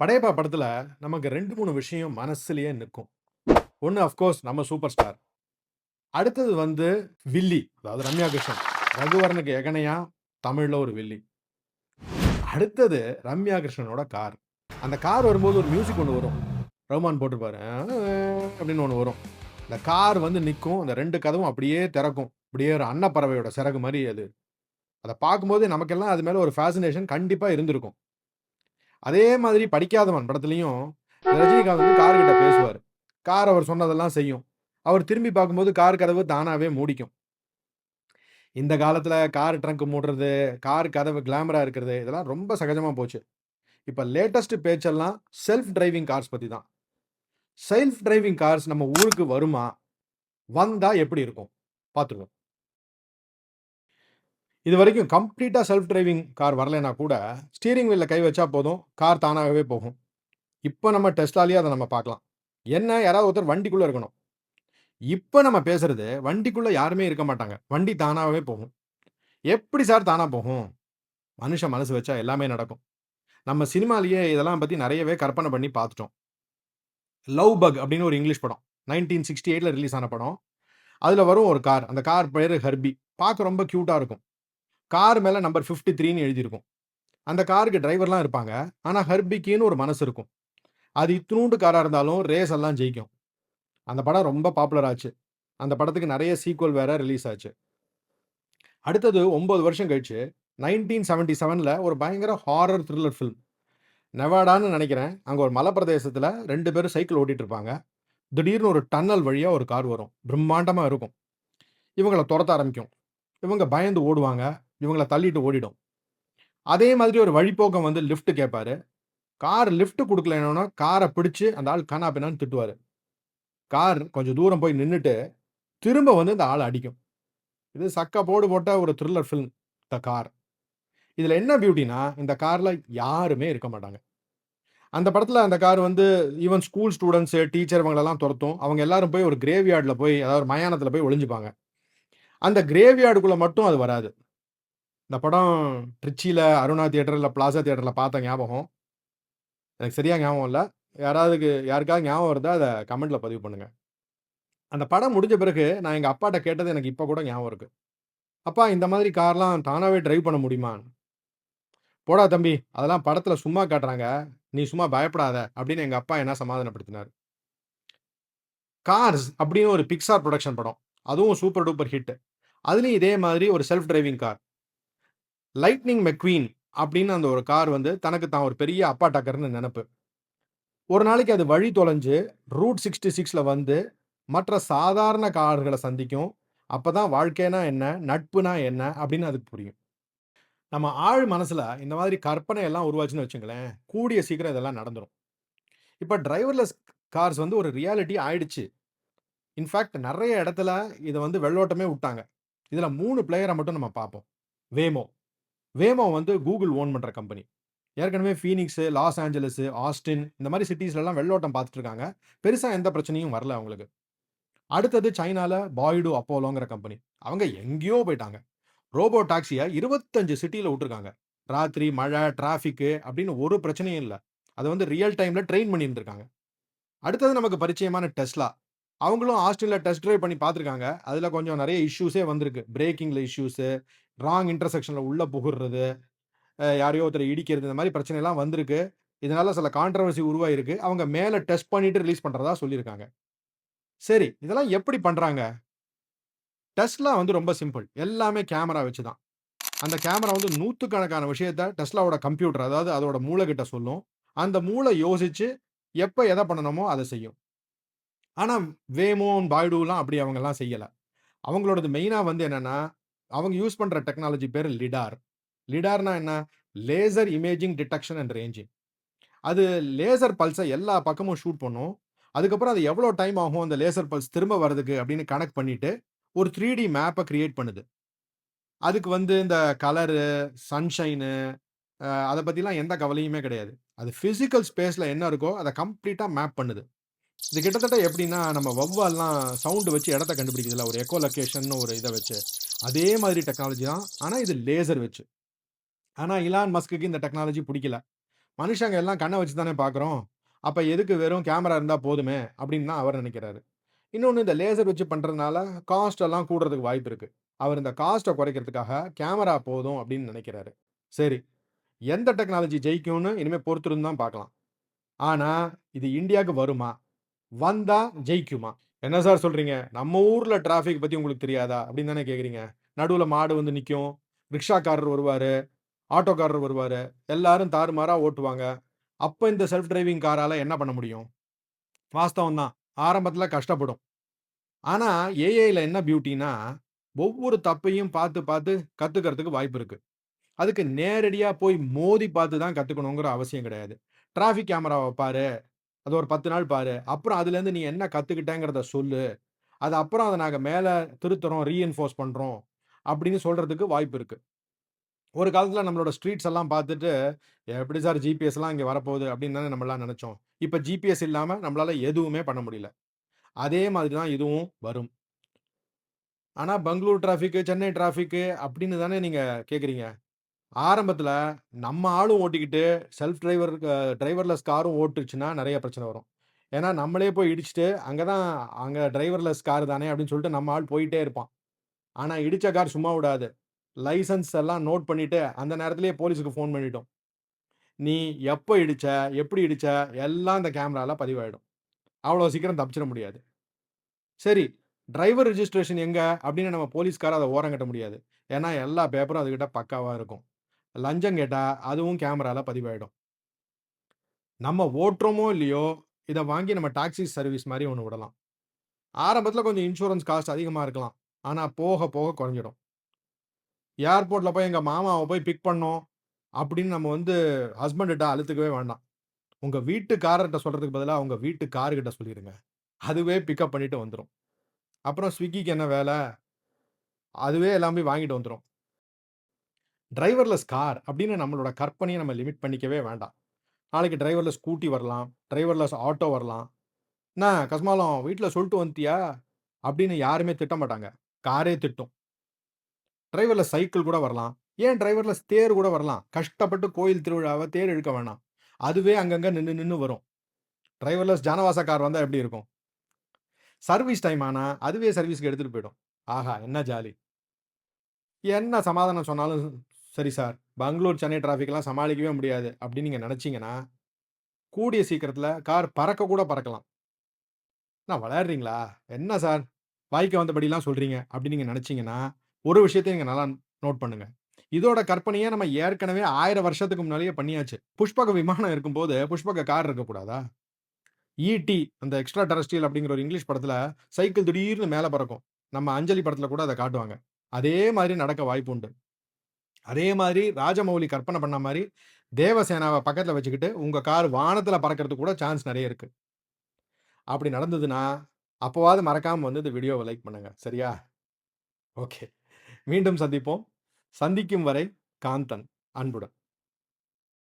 படையப்பா படத்தில் நமக்கு 2, 3 விஷயம் மனசுலேயே நிற்கும் ஒன்று அஃப்கோர்ஸ் நம்ம சூப்பர் ஸ்டார். அடுத்தது வந்து வில்லி. அதாவது ரம்யா கிருஷ்ணன். ரகுவரனுக்கு எகனையா தமிழில் ஒரு வில்லி. அடுத்தது ரம்யா கிருஷ்ணனோட கார். அந்த கார் வரும்போது ஒரு மியூசிக் ஒன்று வரும். ரகுமான் போட்டிருப்பாரு. அப்படின்னு ஒன்று வரும். இந்த கார் வந்து நிற்கும் அந்த ரெண்டு கதவும் அப்படியே திறக்கும். அப்படியே ஒரு அன்னப்பறவையோட சிறகு மாதிரி அது. அதை பார்க்கும்போது நமக்கெல்லாம் அது மேலே ஒரு ஃபேசினேஷன் கண்டிப்பாக இருந்திருக்கும். அதே மாதிரி படிக்காதவன் படத்துலையும் ரஜினிகாந்த் வந்து கார்கிட்ட பேசுவார் கார் அவர் சொன்னதெல்லாம் செய்யும். அவர் திரும்பி பார்க்கும்போது கார் கதவு தானாகவே மூடிக்கும். இந்த காலத்தில் கார் ட்ரங்க் மூடுறது, கார் கதவு கிளாமராக இருக்கிறது, இதெல்லாம் ரொம்ப சகஜமாக போச்சு. இப்போ லேட்டஸ்ட் பேச்செல்லாம் செல்ஃப் டிரைவிங் கார்ஸ் பற்றி தான். செல்ஃப் டிரைவிங் கார்ஸ் நம்ம ஊருக்கு வருமா? வந்தால் எப்படி இருக்கும்? பார்த்துருவோம். இது வரைக்கும் கம்ப்ளீட்டாக செல்ஃப் டிரைவிங் கார் வரலைன்னா கூட, ஸ்டீரிங் வீலில் கை வச்சா போதும், கார் தானாகவே போகும். இப்போ நம்ம டெஸ்ட்லாலேயே அதை நம்ம பார்க்கலாம். என்ன யாராவது ஒருத்தர் வண்டிக்குள்ளே இருக்கணும். இப்போ நம்ம பேசுறது வண்டிக்குள்ளே யாருமே இருக்க மாட்டாங்க. வண்டி தானாகவே போகும். எப்படி சார் தானாக போகும்? மனுஷன் மனசு வச்சா எல்லாமே நடக்கும். நம்ம சினிமாலேயே இதெல்லாம் பற்றி நிறையவே கற்பனை பண்ணி பார்த்துட்டோம். லவ் பக் அப்படின்னு ஒரு இங்கிலீஷ் படம். 1968ல ரிலீஸ் ஆன படம். அதில் வரும் ஒரு கார். அந்த கார் பேர் ஹர்பி பார்க்க ரொம்ப க்யூட்டாக இருக்கும். கார் மேலே நம்பர் 53ன்னு எழுதியிருக்கும். அந்த காருக்கு டிரைவர்லாம் இருப்பாங்க. ஆனால் ஹர்பிக்கின்னு ஒரு மனசு இருக்கும். அது இத்தினூண்டு காராக இருந்தாலும் ரேஸ் எல்லாம் ஜெயிக்கும். அந்த படம் ரொம்ப பாப்புலர் ஆச்சு. அந்த படத்துக்கு நிறைய சீக்வல் வேற ரிலீஸ் ஆச்சு. அடுத்தது ஒம்பது வருஷம் கழிச்சு 1977ல ஒரு பயங்கர ஹாரர் த்ரில்லர் ஃபில்ம். நெவாடான்னு நினைக்கிறேன் அங்கே ஒரு மலை பிரதேசத்தில் ரெண்டு பேரும் சைக்கிள் ஓட்டிகிட்டு இருப்பாங்க. திடீர்னு ஒரு டன்னல் வழியாக ஒரு கார் வரும். பிரம்மாண்டமாக இருக்கும். இவங்களை துரத்த ஆரம்பிக்கும். இவங்க பயந்து ஓடுவாங்க. இவங்களை தள்ளிட்டு ஓடிடும். அதே மாதிரி ஒரு வழிபோக்கம் வந்து லிஃப்ட் கேட்பாரு. கார் லிஃப்ட் குடுக்கலைன்னோன காரை பிடிச்சு அந்த ஆள் கன்னா பின்னான்னு திட்டுவார் கார் கொஞ்சம் தூரம் போய் நின்றுட்டு திரும்ப வந்து இந்த ஆள் அடிக்கும். இது சக்க போடு போட்ட ஒரு த்ரில்லர் ஃபில்ம் த கார். இதில் என்ன பியூட்டினா இந்த காரில் யாருமே இருக்க மாட்டாங்க. அந்த படத்தில் அந்த கார் வந்து ஈவன் ஸ்கூல் ஸ்டூடெண்ட்ஸு டீச்சர் இவங்களெல்லாம் துரத்தும் அவங்க எல்லாரும் போய் ஒரு கிரேவ்யார்ட்ல போய் அதாவது மயானத்தில் போய் ஒளிஞ்சுப்பாங்க. அந்த கிரேவ்யார்டுக்குள்ள மட்டும் அது வராது. இந்த படம் ட்ரிச்சியில் அருணா தியேட்டரில் பிளாசா தியேட்டரில் பார்த்த ஞாபகம். எனக்கு சரியாக ஞாபகம் இல்லை யாராவதுக்கு யாருக்காவது ஞாபகம் இருந்தா அதை கமெண்ட்டில் பதிவு பண்ணுங்க. அந்த படம் முடிஞ்ச பிறகு நான் எங்கள் அப்பாட்ட கேட்டது எனக்கு இப்போ கூட ஞாபகம் இருக்குது "அப்பா இந்த மாதிரி கார்லாம் தானாகவே டிரைவ் பண்ண முடியுமா?" "போடா தம்பி! அதெல்லாம் படத்தில் சும்மா காட்டுறாங்க. நீ சும்மா பயப்படாத" அப்படின்னு எங்கள் அப்பா என்ன சமாதானப்படுத்தினார் கார்ஸ் அப்படின்னு ஒரு பிக்ஸார் புரொடக்ஷன் படம். அதுவும் சூப்பர் டூப்பர் ஹிட். அதுலேயும் இதே மாதிரி ஒரு self driving car. Lightning McQueen அப்படின்னு அந்த ஒரு கார் வந்து தனக்கு தான் ஒரு பெரிய அப்பா டக்கர்னு நினப்பு ஒரு நாளைக்கு அது வழி தொலைஞ்சு ரூட் 66ல வந்து மற்ற சாதாரண கார்களை சந்திக்கும். அப்போ தான் வாழ்க்கைனா என்ன? நட்புனா என்ன? அப்படின்னு அதுக்கு புரியும். நம்ம ஆழ் மனசில் இந்த மாதிரி கற்பனை எல்லாம் உருவாச்சுன்னு வச்சுங்களேன், கூடிய சீக்கிரம் இதெல்லாம் நடந்துடும் இப்போ டிரைவர்லெஸ் கார்ஸ் வந்து ஒரு ரியாலிட்டி ஆயிடுச்சு. இன்ஃபேக்ட் நிறைய இடத்துல இதை வந்து வெள்ளோட்டமே விட்டாங்க இதில் மூணு பிளேயரை மட்டும் நம்ம பார்ப்போம். வேமோ. வேமோ வந்து கூகுள் ஓன் பண்ணுற கம்பெனி. ஏற்கனவே ஃபீனிக்ஸு லாஸ் ஏஞ்சலஸு ஆஸ்டின் இந்த மாதிரி சிட்டிஸ்லலாம் வெள்ளோட்டம் பார்த்துட்டு இருக்காங்க. எந்த பிரச்சனையும் வரல அவங்களுக்கு. அடுத்தது சைனால பாய்டு அப்போலோங்கிற கம்பெனி. அவங்க எங்கேயோ போயிட்டாங்க ரோபோ டாக்ஸியை இருபத்தஞ்சு சிட்டியில் விட்டுருக்காங்க ராத்திரி, மழை, டிராஃபிக்கு அப்படின்னு ஒரு பிரச்சனையும் இல்லை அதை வந்து ரியல் டைமில் ட்ரெயின் பண்ணியிருந்துருக்காங்க அடுத்தது நமக்கு பரிச்சயமான டெஸ்லா. அவங்களும் ஆஸ்டினில் டெஸ்ட் ட்ரைவ் பண்ணி பார்த்துருக்காங்க. அதில் கொஞ்சம் நிறைய இஷ்யூஸே வந்திருக்கு. பிரேக்கிங்கில் இஷ்யூஸு ராங் இன்டர்செக்ஷனில் உள்ள புகுறது யாரையோ ஒருத்தர் இடிக்கிறது இந்த மாதிரி பிரச்சனைலாம் வந்திருக்கு. இதனால சில கான்ட்ரவர்சி உருவாயிருக்கு அவங்க மேலே டெஸ்ட் பண்ணிட்டு ரிலீஸ் பண்ணுறதா சொல்லியிருக்காங்க. சரி, இதெல்லாம் எப்படி பண்ணுறாங்க டெஸ்ட்லாம் வந்து ரொம்ப சிம்பிள். எல்லாமே கேமரா வச்சு தான். அந்த கேமரா வந்து நூற்றுக்கணக்கான விஷயத்த டெஸ்லாவோட கம்ப்யூட்டர் அதாவது அதோட மூளைகிட்ட சொல்லும். அந்த மூளை யோசிச்சு எப்போ எதை பண்ணணுமோ அதை செய்யும். ஆனால் வேமோன் பாய்டுலாம் அப்படி அவங்கெல்லாம் செய்யலை அவங்களோடது மெயினாக வந்து என்னென்னா அவங்க யூஸ் பண்ற டெக்னாலஜி பேர் லிடார். லிடார்னா என்ன? Laser imaging detection and ranging. அது லேசர் பல்ஸை எல்லா பக்கமும் ஷூட் பண்ணும். அதுக்கப்புறம் அது எவ்வளோ டைம் ஆகும் அந்த லேசர் பல்ஸ் திரும்ப வரதுக்கு அப்படின்னு கனெக்ட் பண்ணிட்டு, ஒரு 3டி மேப்ப கிரியேட் பண்ணுது. அதுக்கு வந்து இந்த கலரு, சன்ஷைனு அதை பற்றிலாம் எந்த கவலையுமே கிடையாது. அது ஃபிசிக்கல் ஸ்பேஸில் என்ன இருக்கோ அதை கம்ப்ளீட்டாக மேப் பண்ணுது. இது கிட்டத்தட்ட எப்படின்னா, நம்ம வௌவால்லாம் சவுண்டு வச்சு இடத்த கண்டுபிடிக்குதுல்ல, ஒரு எக்கோ லொக்கேஷன் ஒரு இதை வச்சு. அதே மாதிரி டெக்னாலஜி தான். ஆனால் இது லேசர் வச்சு. ஆனால் இலான் மஸ்க்குக்கு இந்த டெக்னாலஜி பிடிக்கல மனுஷங்க எல்லாம் கண்ணை வச்சு தானே பார்க்குறோம். அப்போ எதுக்கு வெறும் கேமரா இருந்தால் போதுமே அப்படின்னு தான் அவர் நினைக்கிறாரு. இன்னொன்று இந்த லேசர் வச்சு பண்ணுறதுனால காஸ்ட் எல்லாம் கூடுறதுக்கு வாய்ப்பு இருக்குது அவர் இந்த காஸ்ட்டை குறைக்கிறதுக்காக கேமரா போதும் அப்படின்னு நினைக்கிறாரு. சரி, எந்த டெக்னாலஜி ஜெயிக்கும்னு இனிமேல் பொறுத்திருந்து தான் பார்க்கலாம். ஆனால் இது இந்தியாவுக்கு வருமா? வந்தால் ஜெயிக்குமா? என்ன சார் சொல்கிறீங்க நம்ம ஊரில் டிராஃபிக் பற்றி உங்களுக்கு தெரியாதா? அப்படின்னு தானே கேட்குறீங்க. நடுவில் மாடு வந்து நிற்கும் ரிக்ஷாக்காரர் வருவார் ஆட்டோக்காரர் வருவார் எல்லாரும் தாறுமாறாக ஓட்டுவாங்க. அப்போ இந்த செல்ஃப் டிரைவிங் காரால் என்ன பண்ண முடியும்? வாஸ்தவம் தான். ஆரம்பத்தில் கஷ்டப்படும். ஆனால் ஏஐயில் என்ன பியூட்டினா ஒவ்வொரு தப்பையும் பார்த்து, பார்த்து கற்றுக்கிறதுக்கு வாய்ப்பு இருக்குது அதுக்கு நேரடியாக போய் மோதி பார்த்து தான் கற்றுக்கணுங்கிற அவசியம் கிடையாது. டிராஃபிக் கேமராவை பாரு. அது ஒரு 10 நாள் பாரு. அப்புறம் அதுலேருந்து நீ என்ன கற்றுக்கிட்டேங்கிறத சொல்லு. அது அப்புறம் அதை நாங்கள் மேலே திருத்துறோம், ரீஎன்ஃபோர்ஸ் பண்ணுறோம் அப்படின்னு சொல்கிறதுக்கு வாய்ப்பு இருக்குது ஒரு காலத்தில் நம்மளோட ஸ்ட்ரீட்ஸ் எல்லாம் பார்த்துட்டு, எப்படி சார் ஜிபிஎஸ்லாம் இங்கே வரப்போகுது அப்படின்னு தானே நம்மளாம் நினச்சோம் இப்போ ஜிபிஎஸ் இல்லாமல் நம்மளால் எதுவுமே பண்ண முடியல. அதே மாதிரி தான் இதுவும் வரும். ஆனால் பெங்களூர் டிராஃபிக்கு, சென்னை டிராஃபிக்கு அப்படின்னு தானே நீங்கள் கேட்குறீங்க. ஆரம்பத்தில் நம்ம ஆளும் ஓட்டிக்கிட்டு செல்ஃப் டிரைவர் டிரைவர்லெஸ் காரும் ஓட்டுச்சுன்னா நிறைய பிரச்சனை வரும். ஏன்னா, நம்மளே போய் இடிச்சுட்டு, அங்கே தான் அங்கே டிரைவர்லெஸ் கார் தானே அப்படின்னு சொல்லிட்டு நம்ம ஆள் போயிட்டே இருப்பான். ஆனால் இடித்த கார் சும்மா விடாது. லைசன்ஸ் எல்லாம் நோட் பண்ணிவிட்டு அந்த நேரத்துலேயே போலீஸுக்கு ஃபோன் பண்ணிட்டோம் நீ எப்போ இடித்த எப்படி இடித்த எல்லாம் இந்த கேமராவில் பதிவாயிடும். அவ்வளோ சீக்கிரம் தப்பிச்சிட முடியாது. சரி, டிரைவர் ரிஜிஸ்ட்ரேஷன் எங்கே அப்படின்னு நம்ம போலீஸ்கார அதை ஓரம் ஓரங்கட்ட முடியாது. ஏன்னா, எல்லா பேப்பரும் அதுக்கிட்ட பக்காவாக இருக்கும். லஞ்சம் கேட்டால் அதுவும் கேமராவில் பதிவாயிடும். நம்ம ஓட்டுறோமோ இல்லையோ, இதை வாங்கி நம்ம டாக்ஸி சர்வீஸ் மாதிரி ஒன்று விடலாம். ஆரம்பத்தில் கொஞ்சம் இன்சூரன்ஸ் காஸ்ட் அதிகமாக இருக்கலாம். ஆனால் போக போக குறைஞ்சிடும். ஏர்போர்ட்டில் போய் எங்கள் மாமாவை போய் பிக் பண்ணோம் அப்படின்னு நம்ம வந்து ஹஸ்பண்ட்கிட்ட அழுத்துக்கவே வேண்டாம். உங்கள் வீட்டுக்காரர்கிட்ட சொல்கிறதுக்கு பதிலாக உங்கள் வீட்டு கார்கிட்ட சொல்லிடுங்க அதுவே பிக்கப் பண்ணிட்டு வந்துடும் அப்புறம் ஸ்விக்கிக்கு என்ன வேலை அதுவே எல்லாமே வாங்கிட்டு வந்துடும் டிரைவர்லெஸ் கார் அப்படின்னு நம்மளோட கற்பனையை நம்ம லிமிட் பண்ணிக்கவே வேண்டாம். நாளைக்கு டிரைவர்லெஸ் ஸ்கூட்டி வரலாம். டிரைவர்லெஸ் ஆட்டோ வரலாம். "என்ன கஸ்மாலம் வீட்டில் சொல்லிட்டு வந்துட்டியா?" அப்படின்னு யாருமே திட்ட மாட்டாங்க. காரே திட்டும். டிரைவர்லெஸ் சைக்கிள் கூட வரலாம். ஏன் டிரைவர்லெஸ் தேர் கூட வரலாம். கஷ்டப்பட்டு கோயில் திருவிழாவை தேர் இழுக்க வேணாம். அதுவே அங்கங்கே நின்று நின்று வரும். டிரைவர்லெஸ் ஜானவாச கார் வந்தால் எப்படி இருக்கும்? சர்வீஸ் டைம் ஆனால் அதுவே சர்வீஸ்க்கு எடுத்துகிட்டு போயிடும். ஆஹா! என்ன ஜாலி. என்ன சமாதானம் சொன்னாலும் சரி சார், பெங்களூர், சென்னை டிராஃபிக்லாம் சமாளிக்கவே முடியாது அப்படின்னு நீங்கள் நினச்சிங்கன்னா கூடிய சீக்கிரத்தில் கார் பறக்க கூட பறக்கலாம். நான் விளையாடுறீங்களா? என்ன சார் வாய்க்கு வந்தபடிலாம் சொல்கிறீங்க அப்படின்னு நீங்கள் நினச்சிங்கன்னா ஒரு விஷயத்தையும் நீங்கள் நல்லா நோட் பண்ணுங்கள் இதோட கற்பனையை நம்ம ஏற்கனவே ஆயிரம் வருஷத்துக்கு முன்னாலேயே பண்ணியாச்சு. புஷ்பக விமானம் இருக்கும்போது, புஷ்பக கார் இருக்கக்கூடாதா? ஈ.டி. அந்த எக்ஸ்ட்ரா டெரஸ்ட்ரியல் அப்படிங்கிற ஒரு இங்கிலீஷ் படத்தில் சைக்கிள் திடீர்னு மேலே பறக்கும். நம்ம அஞ்சலி படத்தில் கூட அதை காட்டுவாங்க. அதே மாதிரி நடக்க வாய்ப்பு உண்டு. அதே மாதிரி ராஜமௌலி கற்பனை பண்ண மாதிரி தேவசேனாவை பக்கத்தில் வச்சுக்கிட்டு, உங்கள் கார் வானத்தில் பறக்கிறதுக்கு கூட சான்ஸ் நிறைய இருக்குது அப்படி நடந்ததுன்னா, அப்போவாது மறக்காமல் வந்து இந்த வீடியோவை லைக் பண்ணுங்கள் சரியா? ஓகே. மீண்டும் சந்திப்போம். சந்திக்கும் வரை காந்தன். அன்புடன்.